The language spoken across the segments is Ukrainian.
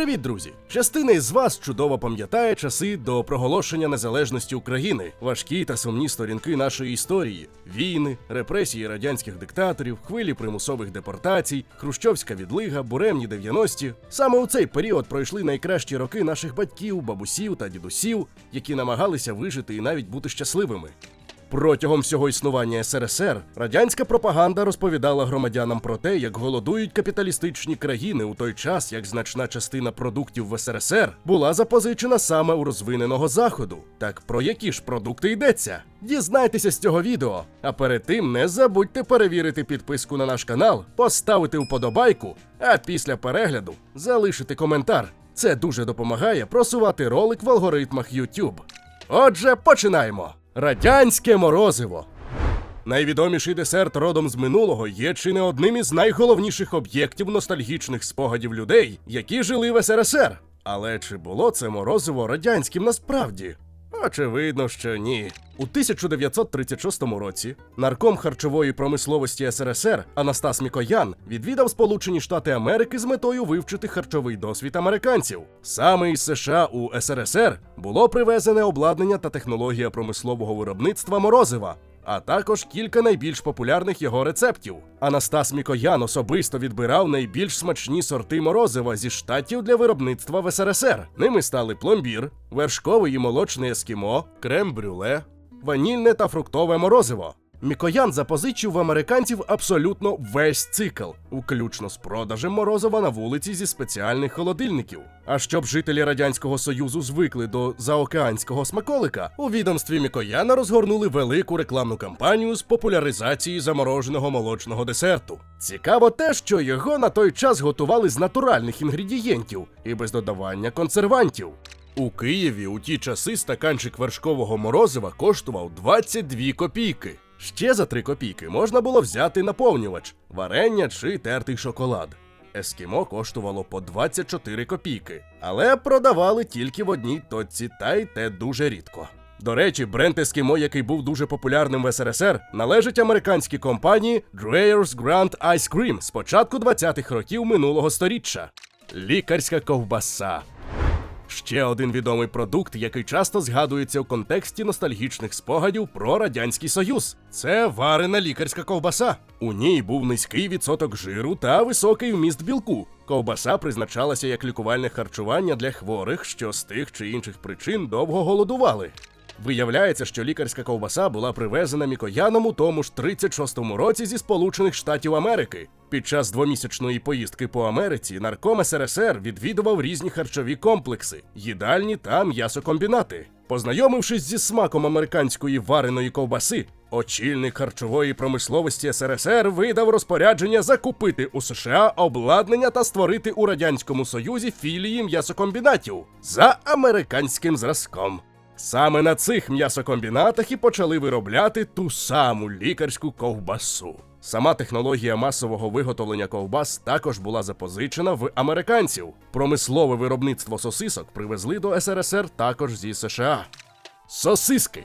Привіт, друзі! Частина із вас чудово пам'ятає часи до проголошення незалежності України, важкі та сумні сторінки нашої історії: війни, репресії радянських диктаторів, хвилі примусових депортацій, хрущовська відлига, буремні 90-ті. Саме у цей період пройшли найкращі роки наших батьків, бабусів та дідусів, які намагалися вижити і навіть бути щасливими. Протягом всього існування СРСР радянська пропаганда розповідала громадянам про те, як голодують капіталістичні країни у той час, як значна частина продуктів в СРСР була запозичена саме у розвиненого заходу. Так про які ж продукти йдеться? Дізнайтеся з цього відео. А перед тим не забудьте перевірити підписку на наш канал, поставити вподобайку, а після перегляду залишити коментар. Це дуже допомагає просувати ролик в алгоритмах YouTube. Отже, починаємо. Радянське морозиво. Найвідоміший десерт родом з минулого є чи не одним із найголовніших об'єктів ностальгічних спогадів людей, які жили в СРСР. Але чи було це морозиво радянським насправді? Очевидно, що ні. У 1936 році нарком харчової промисловості СРСР Анастас Мікоян відвідав Сполучені Штати Америки з метою вивчити харчовий досвід американців. Саме із США у СРСР було привезене обладнання та технологія промислового виробництва морозива. А також кілька найбільш популярних його рецептів. Анастас Мікоян особисто відбирав найбільш смачні сорти морозива зі штатів для виробництва в СРСР. Ними стали пломбір, вершковий і молочний ескімо, крем-брюле, ванільне та фруктове морозиво. Мікоян запозичив в американців абсолютно весь цикл, включно з продажем морозива на вулиці зі спеціальних холодильників. А щоб жителі радянського союзу звикли до заокеанського смаколика, у відомстві Мікояна розгорнули велику рекламну кампанію з популяризації замороженого молочного десерту. Цікаво те, що його на той час готували з натуральних інгредієнтів і без додавання консервантів. У Києві у ті часи стаканчик вершкового морозива коштував 22 копійки. Ще за 3 копійки можна було взяти наповнювач, варення чи тертий шоколад. Ескімо коштувало по 24 копійки, але продавали тільки в одній точці, та й те дуже рідко. До речі, бренд Ескімо, який був дуже популярним в СРСР, належить американській компанії Dreyer's Grand Ice Cream з початку 20-х років минулого сторіччя. Лікарська ковбаса. Ще один відомий продукт, який часто згадується в контексті ностальгічних спогадів про радянський союз. Це варена лікарська ковбаса. У ній був низький відсоток жиру та високий вміст білку. Ковбаса призначалася як лікувальне харчування для хворих, що з тих чи інших причин довго голодували. Виявляється, що лікарська ковбаса була привезена Мікояном у тому ж 36-му році зі Сполучених Штатів Америки. Під час двомісячної поїздки по Америці нарком СРСР відвідував різні харчові комплекси, їдальні та м'ясокомбінати. Познайомившись зі смаком американської вареної ковбаси, очільник харчової промисловості СРСР видав розпорядження закупити у США обладнання та створити у радянському союзі філії м'ясокомбінатів за американським зразком. Саме на цих м'ясокомбінатах і почали виробляти ту саму лікарську ковбасу. Сама технологія масового виготовлення ковбас також була запозичена в американців. Промислове виробництво сосисок привезли до СРСР також зі США. Сосиски.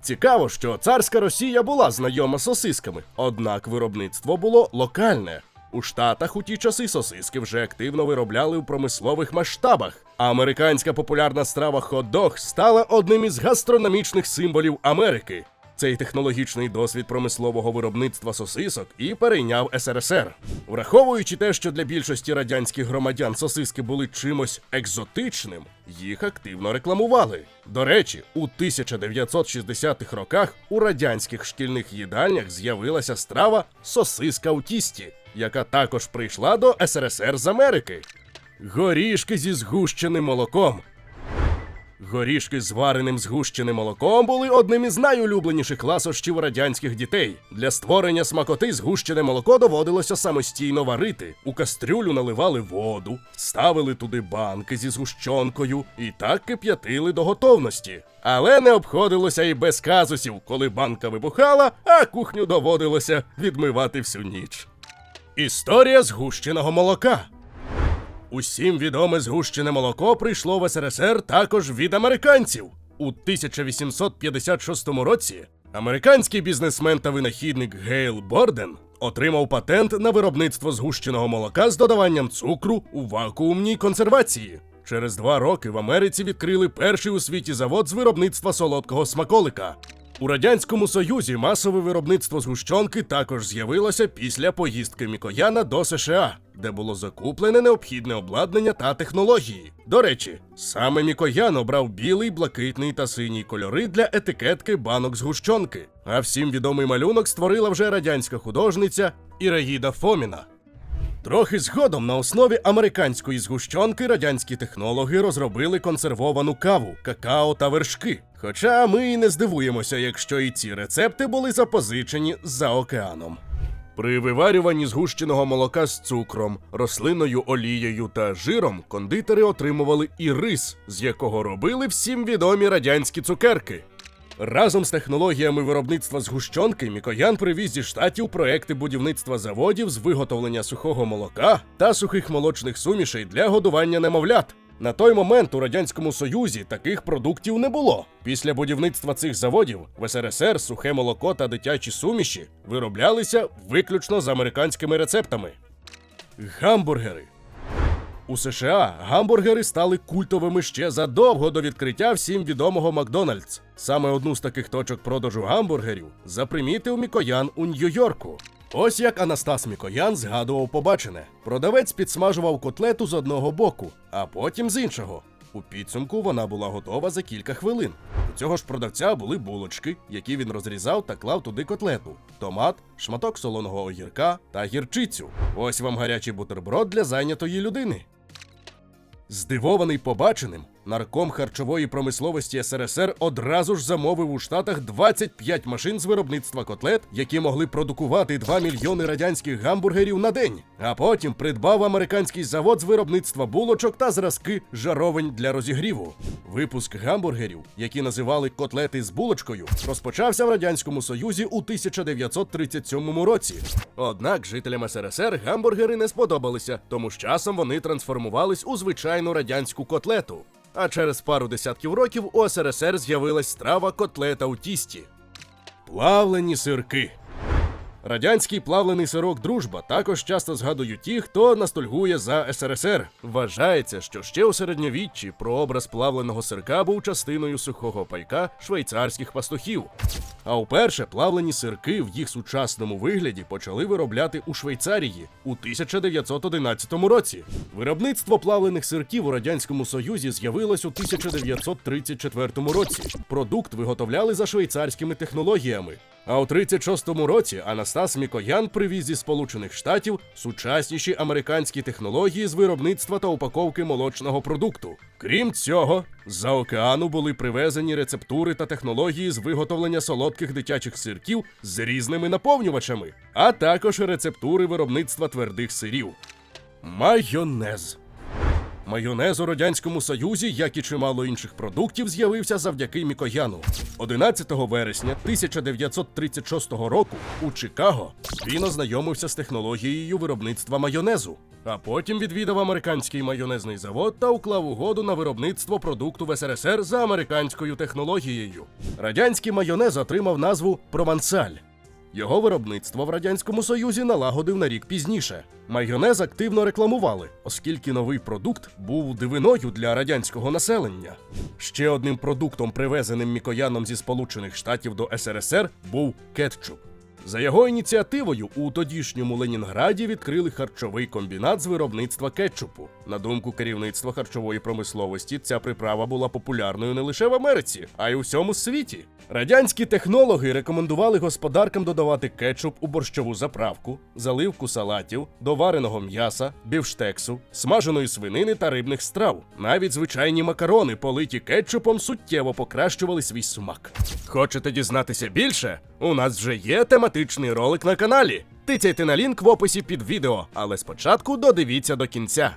Цікаво, що царська Росія була знайома з сосисками, однак виробництво було локальне. У Штатах у ті часи сосиски вже активно виробляли в промислових масштабах. Американська популярна страва хот-дог стала одним із гастрономічних символів Америки. Цей технологічний досвід промислового виробництва сосисок і перейняв СРСР. Враховуючи те, що для більшості радянських громадян сосиски були чимось екзотичним, їх активно рекламували. До речі, у 1960-х роках у радянських шкільних їдальнях з'явилася страва сосиска у тісті, яка також прийшла до СРСР з Америки. Горішки зі згущеним молоком. Горішки з вареним згущеним молоком були одним із найулюбленіших ласощів радянських дітей. Для створення смакоти згущене молоко доводилося самостійно варити. У кастрюлю наливали воду, ставили туди банки зі згущенкою і так кип'ятили до готовності. Але не обходилося і без казусів, коли банка вибухала, а кухню доводилося відмивати всю ніч. Історія згущеного молока. Усім відоме згущене молоко прийшло в СРСР також від американців. У 1856 році американський бізнесмен та винахідник Гейл Борден отримав патент на виробництво згущеного молока з додаванням цукру у вакуумній консервації. Через два роки в Америці відкрили перший у світі завод з виробництва солодкого смаколика. У радянському союзі масове виробництво згущенки також з'явилося після поїздки Мікояна до США, де було закуплене необхідне обладнання та технології. До речі, саме Мікоян обрав білий, блакитний та синій кольори для етикетки банок згущенки. А всім відомий малюнок створила вже радянська художниця Іраїда Фоміна. Трохи згодом на основі американської згущенки радянські технологи розробили консервовану каву, какао та вершки. Хоча ми і не здивуємося, якщо і ці рецепти були запозичені за океаном. При виварюванні згущеного молока з цукром, рослинною олією та жиром кондитери отримували і рис, з якого робили всім відомі радянські цукерки. Разом з технологіями виробництва згущенки Мікоян привіз зі штатів проекти будівництва заводів з виготовлення сухого молока та сухих молочних сумішей для годування немовлят. На той момент у радянському союзі таких продуктів не було. Після будівництва цих заводів в СРСР сухе молоко та дитячі суміші вироблялися виключно з американськими рецептами. Гамбургери. У США гамбургери стали культовими ще задовго до відкриття всім відомого Макдональдс. Саме одну з таких точок продажу гамбургерів запримітив Мікоян у Нью-Йорку. Ось як Анастас Мікоян згадував побачене. Продавець підсмажував котлету з одного боку, а потім з іншого. У підсумку вона була готова за кілька хвилин. У цього ж продавця були булочки, які він розрізав та клав туди котлету, томат, шматок солоного огірка та гірчицю. Ось вам гарячий бутерброд для зайнятої людини. Здивований побаченим, нарком харчової промисловості СРСР одразу ж замовив у Штатах 25 машин з виробництва котлет, які могли продукувати 2 мільйони радянських гамбургерів на день. А потім придбав американський завод з виробництва булочок та зразки жаровень для розігріву. Випуск гамбургерів, які називали котлети з булочкою, розпочався в радянському союзі у 1937 році. Однак жителям СРСР гамбургери не сподобалися, тому з часом вони трансформувались у звичайну радянську котлету. А через пару десятків років у СРСР з'явилась страва котлета у тісті. Плавлені сирки. Радянський плавлений сирок Дружба також часто згадують ті, хто ностальгує за СРСР. Вважається, що ще у середньовіччі прообраз плавленого сирка був частиною сухого пайка швейцарських пастухів. А уперше плавлені сирки в їх сучасному вигляді почали виробляти у Швейцарії у 1911 році. Виробництво плавлених сирків у радянському союзі з'явилось у 1934 році. Продукт виготовляли за швейцарськими технологіями. А у 36-му році Анастас Мікоян привіз зі Сполучених Штатів сучасніші американські технології з виробництва та упаковки молочного продукту. Крім цього, з-за океану були привезені рецептури та технології з виготовлення солодких дитячих сирків з різними наповнювачами, а також рецептури виробництва твердих сирів. Майонез. Майонез у радянському союзі, як і чимало інших продуктів, з'явився завдяки Мікояну. 11 вересня 1936 року у Чикаго він ознайомився з технологією виробництва майонезу, а потім відвідав американський майонезний завод та уклав угоду на виробництво продукту в СРСР за американською технологією. Радянський майонез отримав назву Провансаль. Його виробництво в радянському союзі налагодив на рік пізніше. Майонез активно рекламували, оскільки новий продукт був дивиною для радянського населення. Ще одним продуктом, привезеним Мікояном зі Сполучених Штатів до СРСР, був кетчуп. За його ініціативою у тодішньому Ленінграді відкрили харчовий комбінат з виробництва кетчупу. На думку керівництва харчової промисловості, ця приправа була популярною не лише в Америці, а й у всьому світі. Радянські технологи рекомендували господаркам додавати кетчуп у борщову заправку, заливку салатів, до вареного м'яса, бівштексу, смаженої свинини та рибних страв. Навіть звичайні макарони, политі кетчупом, суттєво покращували свій смак. Хочете дізнатися більше? У нас вже є тематичний ролик на каналі. Тицяйте на лінк в описі під відео, але спочатку додивіться до кінця.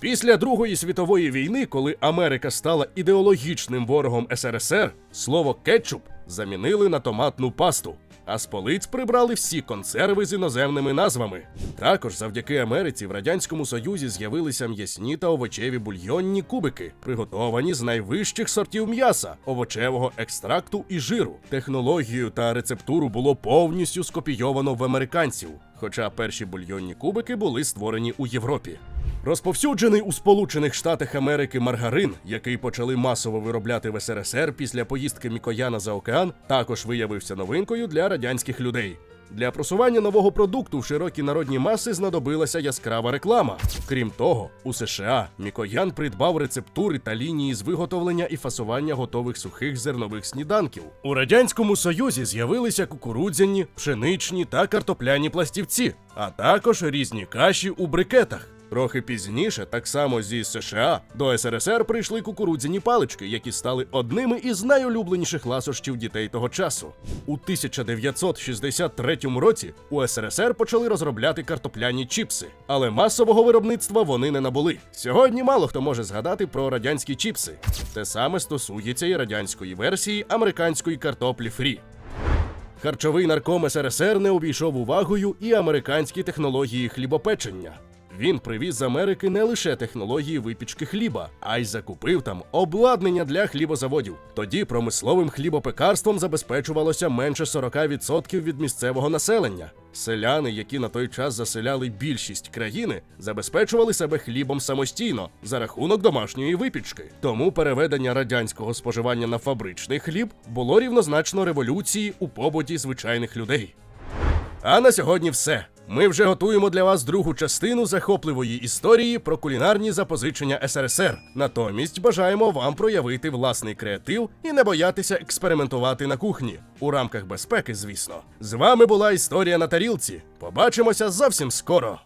Після Другої світової війни, коли Америка стала ідеологічним ворогом СРСР, слово кетчуп замінили на томатну пасту. а з полиць прибрали всі консерви з іноземними назвами. Також завдяки Америці в радянському союзі з'явилися м'ясні та овочеві бульйонні кубики, приготовані з найвищих сортів м'яса, овочевого екстракту і жиру. Технологію та рецептуру було повністю скопійовано в американців, хоча перші бульйонні кубики були створені у Європі. Розповсюджений у Сполучених Штатах Америки маргарин, який почали масово виробляти в СРСР після поїздки Мікояна за океан, також виявився новинкою для радянських людей. Для просування нового продукту в широкі народні маси знадобилася яскрава реклама. Крім того, у США Мікоян придбав рецептури та лінії з виготовлення і фасування готових сухих зернових сніданків. У радянському союзі з'явилися кукурудзяні, пшеничні та картопляні пластівці, а також різні каші у брикетах. Трохи пізніше, так само зі США, до СРСР прийшли кукурудзяні палички, які стали одними із найулюбленіших ласощів дітей того часу. У 1963 році у СРСР почали розробляти картопляні чіпси, але масового виробництва вони не набули. Сьогодні мало хто може згадати про радянські чіпси. Те саме стосується і радянської версії американської картоплі фрі. Харчовий нарком СРСР не обійшов увагою і американські технології хлібопечення. Він привіз з Америки не лише технології випічки хліба, а й закупив там обладнання для хлібозаводів. Тоді промисловим хлібопекарством забезпечувалося менше 40% від місцевого населення. Селяни, які на той час заселяли більшість країни, забезпечували себе хлібом самостійно за рахунок домашньої випічки. Тому переведення радянського споживання на фабричний хліб було рівнозначно революції у побуті звичайних людей. А на сьогодні все. Ми вже готуємо для вас другу частину захопливої історії про кулінарні запозичення СРСР. Натомість бажаємо вам проявити власний креатив і не боятися експериментувати на кухні у рамках безпеки, звісно. З вами була історія на тарілці. Побачимося зовсім скоро.